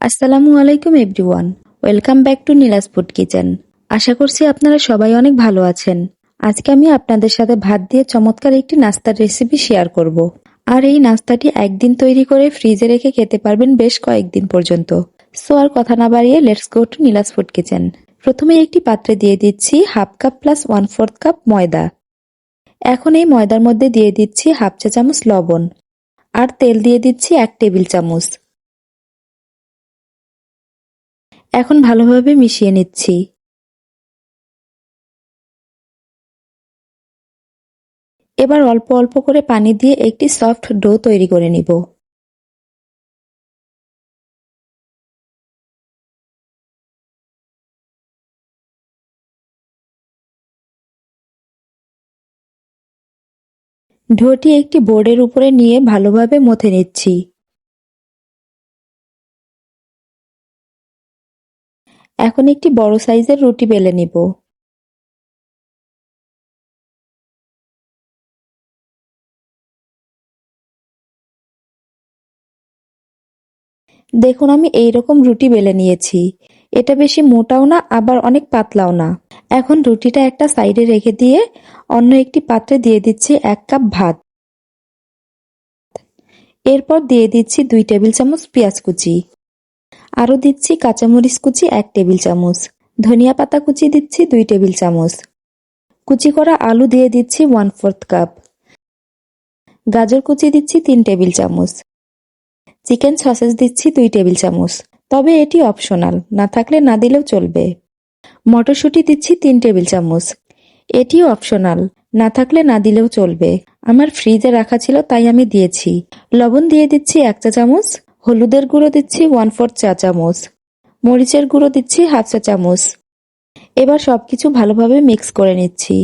আসসালামু আলাইকুম, everyone. Welcome back to Nila's food kitchen. আশা করছি আপনারা সবাই অনেক ভালো আছেন। আজকে আমি আপনাদের সাথে ভাত দিয়ে চমৎকার একটি নাস্তার রেসিপি শেয়ার করব। আর এই নাস্তাটি একদিন তৈরি করে ফ্রিজে রেখে খেতে পারবেন বেশ কয়েকদিন পর্যন্ত। সো আর কথা না বাড়িয়ে let's go to Nila's food kitchen. প্রথমে একটি পাত্রে দিয়ে দিচ্ছি half cup plus one fourth cup ময়দা। এখন এই ময়দার মধ্যে দিয়ে দিচ্ছি হাফ চা চামচ লবণ। আর তেল দিয়ে দিচ্ছি এক টেবিল চামচ। এখন ভালোভাবে মিশিয়ে নিচ্ছি। এবার অল্প অল্প করে পানি দিয়ে একটি সফট ডো তৈরি করে নিব। ডোটি একটি বোর্ডের উপরে নিয়ে ভালোভাবে মথে নিচ্ছি। এখন একটি বড় সাইজের রুটি বেলে নিব। দেখুন, আমি এই রকম রুটি বেলে নিয়েছি। এটা বেশি মোটাও না, আবার অনেক পাতলাও না। এখন রুটিটা একটা সাইডে রেখে দিয়ে অন্য একটি পাত্রে দিয়ে দিচ্ছি এক কাপ ভাত। এরপর দিয়ে দিচ্ছি দুই টেবিল চামচ পেঁয়াজ কুচি। আরও দিচ্ছি কাঁচামরিচ কুচি এক টেবিল চামচ। ধনিয়া পাতা কুচি দিচ্ছি দুই টেবিল চামচ। কুচি করা আলু দিয়ে দিচ্ছি ওয়ান ফোর্থ কাপ। গাজর কুচি দিচ্ছি তিন টেবিল চামচ। চিকেন সসেস দিচ্ছি দুই টেবিল চামচ। তবে এটি অপশনাল, না থাকলে না দিলেও চলবে। মটরশুঁটি দিচ্ছি তিন টেবিল চামচ। এটিও অপশনাল, না থাকলে না দিলেও চলবে। আমার ফ্রিজে রাখা ছিল, তাই আমি দিয়েছি। লবণ দিয়ে দিচ্ছি এক চা চামচ। হলুদের গুঁড়ো দিচ্ছি ওয়ান ফোর চা চামচ, মরিচের গুঁড়ো দিচ্ছি হাফ চা চামচ। এবার সবকিছু ভালোভাবে মিক্স করে নিচ্ছি।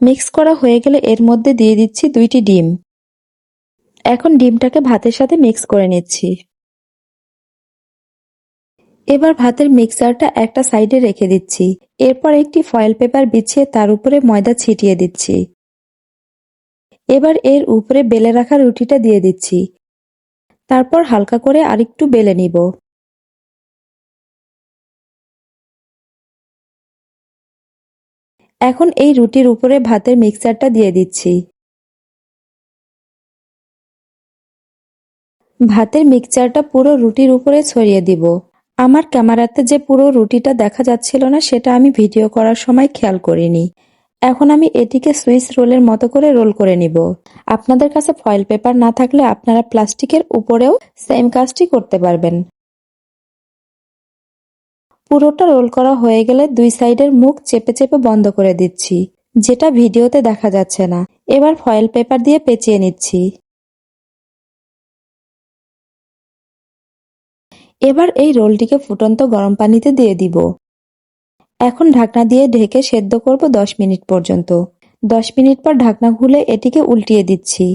মিক্স করা হয়ে গেলে এর মধ্যে দিয়ে দিচ্ছি দুইটি ডিম। এখন ডিমটাকে ভাতের সাথে মিক্স করে নিচ্ছি। এবার ভাতের মিক্সারটা একটা সাইডে রেখে দিচ্ছি। এরপর একটি ফয়েল পেপার বিছিয়ে তার উপরে ময়দা ছিটিয়ে দিচ্ছি। এবার এর উপরে বেলে রাখা রুটিটা দিয়ে দিচ্ছি। তারপর হালকা করে আরেকটু বেলে নিব। এখন এই রুটির উপরে ভাতের মিক্সারটা দিয়ে দিচ্ছি। ভাতের মিক্সচারটা পুরো রুটির উপরে ছড়িয়ে দিব। আমার ক্যামেরাতে যে পুরো রুটিটা দেখা যাচ্ছিল না, সেটা আমি ভিডিও করার সময় খেয়াল করিনি। এখন আমি এটিকে সুইস রোলের মতো করে রোল করে নিব। আপনাদের কাছে ফয়েল পেপার না থাকলে আপনারা প্লাস্টিকের উপরেও সেম কাজটি করতে পারবেন। পুরোটা রোল করা হয়ে গেলে দুই সাইডের মুখ চেপে চেপে বন্ধ করে দিচ্ছি, যেটা ভিডিওতে দেখা যাচ্ছে না। এবার ফয়েল পেপার দিয়ে পেঁচিয়ে নিচ্ছি। এবার এই রোলটিকে ফুটন্ত গরম পানিতে দিয়ে দিব। এখন ঢাকনা দিয়ে ঢেকে সেদ্ধ করব দশ মিনিট পর্যন্ত। দশ মিনিট পর ঢাকনা খুলে এটিকে উল্টিয়ে দিচ্ছি।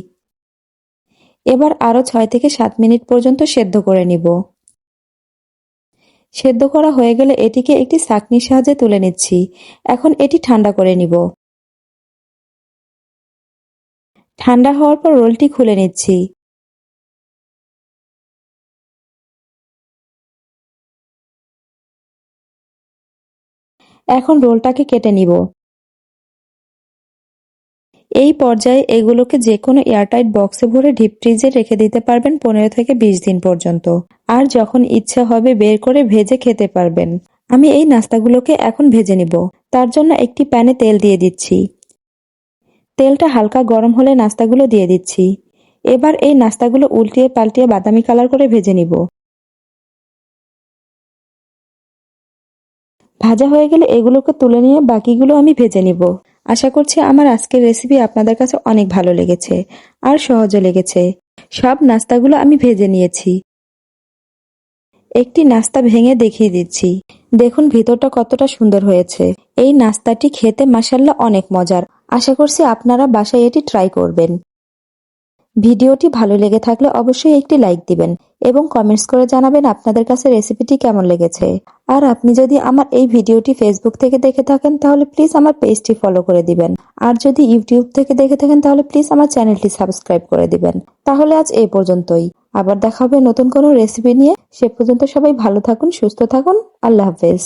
এবার আরও ছয় থেকে সাত মিনিট পর্যন্ত সেদ্ধ করে নিব। সেদ্ধ করা হয়ে গেলে এটিকে একটি ছাঁকনির সাহায্যে তুলে নিচ্ছি। এখন এটি ঠান্ডা করে নিব। ঠান্ডা হওয়ার পর রোলটি খুলে নিচ্ছি। এখন রোলটাকে কেটে নিব। এই পর্যায়ে এগুলোকে যে কোনো এয়ারটাইট বক্সে ভরে ডিপ ফ্রিজে রেখে দিতে পারবেন পনেরো থেকে বিশ দিন পর্যন্ত। আর যখন ইচ্ছা হবে বের করে ভেজে খেতে পারবেন। আমি এই নাস্তাগুলোকে এখন ভেজে নিব। তার জন্য একটি প্যানে তেল দিয়ে দিচ্ছি। তেলটা হালকা গরম হলে নাস্তাগুলো দিয়ে দিচ্ছি। এবার এই নাস্তাগুলো উল্টিয়ে পাল্টিয়ে বাদামি কালার করে ভেজে নিব। ভাজা হয়ে গেলে এগুলোকে তুলে নিয়ে বাকিগুলো আমি ভেজে নিব। আশা করছি আমার আজকের রেসিপি আপনাদের কাছে অনেক ভালো লেগেছে আর সহজে লেগেছে। সব নাস্তাগুলো আমি ভেজে নিয়েছি। একটি নাস্তা ভেঙে দেখিয়ে দিচ্ছি। দেখুন ভিতরটা কতটা সুন্দর হয়েছে। এই নাস্তাটি খেতে মাসাল্লা অনেক মজার। আশা করছি আপনারা বাসায় এটি ট্রাই করবেন। ভিডিওটি ভালো লেগে থাকলে অবশ্যই একটি লাইক দিবেন এবং কমেন্টস করে জানাবেন আপনাদের কাছে রেসিপিটি কেমন লেগেছে। আর আপনি যদি আমার এই ভিডিওটি ফেসবুক থেকে দেখে থাকেন, তাহলে প্লিজ আমার পেজটি ফলো করে দিবেন। আর যদি ইউটিউব থেকে দেখে থাকেন, তাহলে প্লিজ আমার চ্যানেলটি সাবস্ক্রাইব করে দিবেন। তাহলে আজ এই পর্যন্তই। আবার দেখা হবে নতুন কোনো রেসিপি নিয়ে। সে পর্যন্ত সবাই ভালো থাকুন, সুস্থ থাকুন। আল্লাহ হাফেজ।